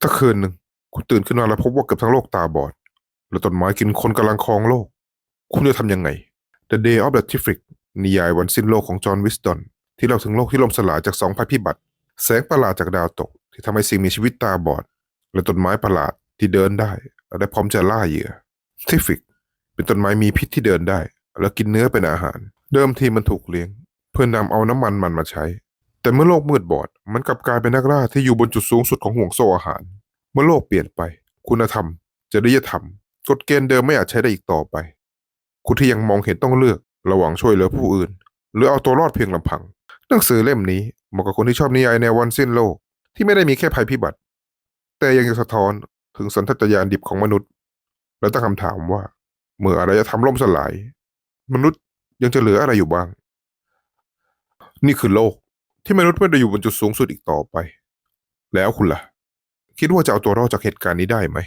ถ้าคืนหนึ่งคุณตื่นขึ้นมาแล้วพบว่าเกือบทั้งโลกตาบอด และต้นไม้กินคนกำลังครองโลก คุณจะทำยังไง The Day of the Tifrik นิยายวันสิ้นโลกของจอห์นวิสตันที่เล่าถึงโลกที่ล่มสลายจากสองภัยพิบัติ แสงประหลาดจากดาวตก ที่ทำให้สิ่งมีชีวิตตาบอด และต้นไม้ประหลาดที่เดินได้และพร้อมจะล่าเหยื่อทิฟิก เป็นต้นไม้มีพิษที่เดินได้ และกินเนื้อเป็นอาหาร เดิมทีมันถูกเลี้ยง เพื่อนำเอาน้ำมันมันมาใช้ แต่เมื่อโลกมืดบอด มันกลับกลายเป็นนักล่าที่อยู่บนจุดสูงสุดของห่วงโซ่อาหาร เมื่อโลกเปลี่ยนไป คุณธรรม จริยธรรม กฎเกณฑ์เดิมไม่อาจใช้ได้อีกต่อไป คุณที่ยังมองเห็นต้องเลือก ระหว่างช่วยเหลือผู้อื่น หรือเอาตัวรอดเพียงลำพัง หนังสือเล่มนี้เหมาะกับคนที่ชอบนิยายแนววันสิ้นโลก ที่ไม่ได้มีแค่ภัยพิบัติ แต่ยังจะสะท้อนถึงสันทัตญาณดิบของมนุษย์ และตั้งคำถามว่า เมื่ออารยธรรมล่มสลาย มนุษย์ยังจะเหลืออะไรอยู่บ้าง นี่คือโลกที่มนุษย์ไม่ได้อยู่บนจุดสูงสุดอีกต่อไป แล้วคุณล่ะ คิดว่าจะเอาตัวรอดจากเหตุการณ์นี้ได้ไหม